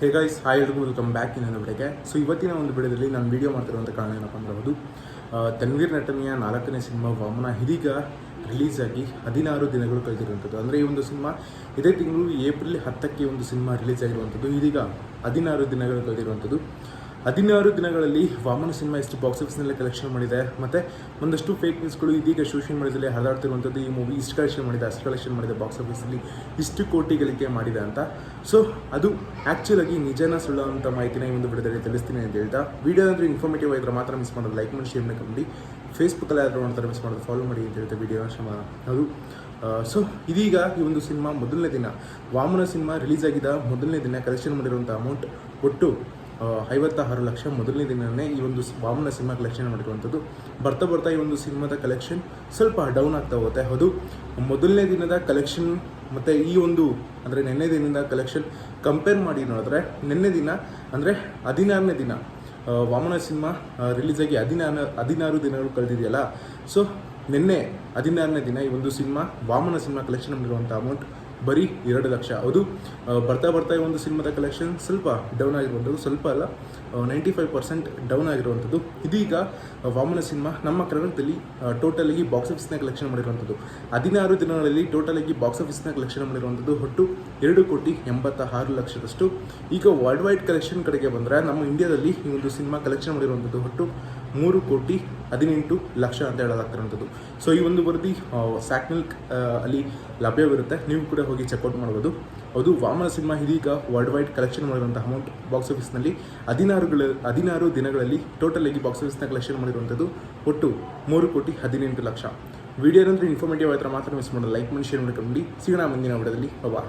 ಹೇ guys hi ಎಲ್ರಿಗೂ welcome back ಇನ್ನೊಂದು ವಿಡಿಯೋಗೆ. ಸೊ ಇವತ್ತಿನ ಒಂದು ಬಿಡದಲ್ಲಿ ನಾನು ವಿಡಿಯೋ ಮಾಡ್ತಿರುವಂಥ ಕಾರಣ ಏನಪ್ಪ ಅಂದ್ರೆ ಅದು ತನ್ವೀರ್ ನಟನೆಯ ನಾಲ್ಕನೇ ಸಿನಿಮಾ ವಾಮನ ಇದೀಗ ರಿಲೀಸ್ ಆಗಿ ಹದಿನಾರು ದಿನಗಳು ಕಳೆದಿರುವಂಥದ್ದು. ಅಂದರೆ ಈ ಒಂದು ಸಿನಿಮಾ ಇದೇ ತಿಂಗಳು ಏಪ್ರಿಲ್ ಹತ್ತಕ್ಕೆ ಒಂದು ಸಿನಿಮಾ ರಿಲೀಸ್ ಆಗಿರುವಂಥದ್ದು. ಇದೀಗ ಹದಿನಾರು ದಿನಗಳು ಕಳೆದಿರುವಂಥದ್ದು. ಹದಿನಾರು ದಿನಗಳಲ್ಲಿ ವಾಮನ ಸಿನಿಮಾ ಎಷ್ಟು ಬಾಕ್ಸ್ ಆಫೀಸ್ನಲ್ಲಿ ಕಲೆಕ್ಷನ್ ಮಾಡಿದೆ. ಮತ್ತು ಒಂದಷ್ಟು ಫೇಕ್ ನ್ಯೂಸ್ಗಳು ಇದೀಗ ಸೋಷಿಯಲ್ ಮೀಡಿಯಾದಲ್ಲಿ ಹರಿದಾಡ್ತಿರುವಂಥದ್ದು ಈ ಮೂವಿ ಇಷ್ಟು ಕಲೆಕ್ಷನ್ ಮಾಡಿದೆ, ಅಷ್ಟು ಕಲೆಕ್ಷನ್ ಮಾಡಿದೆ ಬಾಕ್ಸ್ ಆಫೀಸಲ್ಲಿ ಇಷ್ಟು ಕೋಟಿ ಗಳಿಕೆ ಮಾಡಿದೆ ಅಂತ. ಸೊ ಅದು ಆ್ಯಕ್ಚುಲಾಗಿ ನಿಜನ ಸುಳ್ಳು ಅಂತ ಮಾಹಿತಿನ ಈ ಒಂದು ವಿಡಿಯೋದಲ್ಲಿ ತಿಳಿಸ್ತೀನಿ ಅಂತ ಹೇಳ್ತಾ. ವಿಡಿಯೋ ಅಂದರೆ ಇನ್ಫಾರ್ಮೇಟಿವ್ ಆಗಿದ್ರೆ ಮಾತ್ರ ಮಿಸ್ ಮಾಡೋದು ಲೈಕ್ ಮಾಡಿ ಶೇರ್ ಮಾಡಿ ಫೇಸ್ಬುಕ್ಕಲ್ಲಿ ಯಾರು ನೋಡ್ತಾರೆ ಮಿಸ್ ಮಾಡೋದು ಫಾಲೋ ಮಾಡಿ ಅಂತ ಹೇಳ್ತಾ ವಿಡಿಯೋ ಶ್ರಮ. ಅದು ಸೊ ಇದೀಗ ಈ ಒಂದು ಸಿನಿಮಾ ಮೊದಲನೇ ದಿನ. ವಾಮನ ಸಿನಿಮಾ ರಿಲೀಸ್ ಆಗಿದ್ದ ಮೊದಲನೇ ದಿನ ಕಲೆಕ್ಷನ್ ಮಾಡಿರುವಂಥ ಅಮೌಂಟ್ ಒಟ್ಟು ಐವತ್ತಾರು ಲಕ್ಷ ಮೊದಲನೇ ದಿನವೇ ಈ ಒಂದು ವಾಮನ ಸಿನಿಮಾ ಕಲೆಕ್ಷನ್ ಮಾಡಿರುವಂಥದ್ದು. ಬರ್ತಾ ಬರ್ತಾ ಈ ಒಂದು ಸಿನಿಮಾದ ಕಲೆಕ್ಷನ್ ಸ್ವಲ್ಪ ಡೌನ್ ಆಗ್ತಾ ಹೋಗುತ್ತೆ. ಅದು ಮೊದಲನೇ ದಿನದ ಕಲೆಕ್ಷನ್ ಮತ್ತು ಈ ಒಂದು, ಅಂದರೆ ನಿನ್ನೆ ದಿನದ ಕಲೆಕ್ಷನ್ ಕಂಪೇರ್ ಮಾಡಿ ನೋಡಿದ್ರೆ, ನಿನ್ನೆ ದಿನ, ಅಂದರೆ ಹದಿನಾರನೇ ದಿನ ವಾಮನ ಸಿನಿಮಾ ರಿಲೀಸ್ ಆಗಿ ಹದಿನಾರು ಹದಿನಾರು ದಿನಗಳು ಕಳೆದಿದೆಯಲ್ಲ. ಸೊ ನಿನ್ನೆ ಹದಿನಾರನೇ ದಿನ ಈ ಒಂದು ಸಿನಿಮಾ, ವಾಮನ ಸಿನಿಮಾ ಕಲೆಕ್ಷನ್ ಮಾಡಿರುವಂಥ ಅಮೌಂಟ್ ಬರೀ ಎರಡು ಲಕ್ಷ. ಅದು ಬರ್ತಾ ಬರ್ತಾ ಒಂದು ಸಿನಿಮಾದ ಕಲೆಕ್ಷನ್ ಸ್ವಲ್ಪ ಡೌನ್ ಆಗಿರುವಂಥದ್ದು, ಸ್ವಲ್ಪ ಅಲ್ಲ ನೈಂಟಿ ಫೈವ್ ಪರ್ಸೆಂಟ್ ಡೌನ್ ಆಗಿರುವಂಥದ್ದು. ಇದೀಗ ವಾಮನ ಸಿನಿಮಾ ನಮ್ಮ ಕರ್ನಾಟಕದಲ್ಲಿ ಟೋಟಲಾಗಿ ಬಾಕ್ಸ್ ಆಫೀಸ್ನ ಕಲೆಕ್ಷನ್ ಮಾಡಿರುವಂಥದ್ದು. ಹದಿನಾರು ದಿನಗಳಲ್ಲಿ ಟೋಟಲಾಗಿ ಬಾಕ್ಸ್ ಆಫೀಸ್ನ ಕಲೆಕ್ಷನ್ ಮಾಡಿರುವಂಥದ್ದು ಒಟ್ಟು ಎರಡು ಕೋಟಿ ಎಂಬತ್ತ ಆರು ಲಕ್ಷದಷ್ಟು. ಈಗ ವರ್ಲ್ಡ್ ವೈಡ್ ಕಲೆಕ್ಷನ್ ಕಡೆಗೆ ಬಂದರೆ, ನಮ್ಮ ಇಂಡಿಯಾದಲ್ಲಿ ಈ ಒಂದು ಸಿನಿಮಾ ಕಲೆಕ್ಷನ್ ಮಾಡಿರುವಂಥದ್ದು ಒಟ್ಟು ಮೂರು ಕೋಟಿ ಹದಿನೆಂಟು ಲಕ್ಷ ಅಂತ ಹೇಳೋದಾಗ್ತಿರೋಂಥದ್ದು ಸೊ ಈ ಒಂದು ವರದಿ ಸ್ಯಾಕ್ನಲ್ ಅಲ್ಲಿ ಲಭ್ಯವಿರುತ್ತೆ. ನೀವು ಕೂಡ ಹೋಗಿ ಚೆಕ್ಔಟ್ ಮಾಡ್ಬೋದು. ಅದು ವಾಮನ ಸಿನಿಮಾ ಇದೀಗ ವರ್ಲ್ಡ್ ವೈಡ್ ಕಲೆಕ್ಷನ್ ಮಾಡಿರುವಂಥ ಅಮೌಂಟ್ ಬಾಕ್ಸ್ ಆಫೀಸ್ನಲ್ಲಿ ಹದಿನಾರುಗಳ ಹದಿನಾರು ದಿನಗಳಲ್ಲಿ ಟೋಟಲ್ ಆಗಿ ಬಾಕ್ಸ್ ಆಫೀಸ್ನ ಕಲೆಕ್ಷನ್ ಮಾಡಿರುವಂಥದ್ದು ಒಟ್ಟು ಮೂರು ಕೋಟಿ ಹದಿನೆಂಟು ಲಕ್ಷ. ವಿಡಿಯೋ ಅಂದರೆ ಇನ್ಫಾರ್ಮೇಟಿವ್ ಆಯ್ತು ಮಾತ್ರ ಮಿಸ್ ಮಾಡೋದು. ಲೈಕ್ ಮಾಡಿ ಶೇರ್ ಮಾಡ್ಕೊಂಡು ಸಿಗೋಣ ಮುಂದಿನ ವಿಡಿಯೋದಲ್ಲಿ. ಬಾಬಾ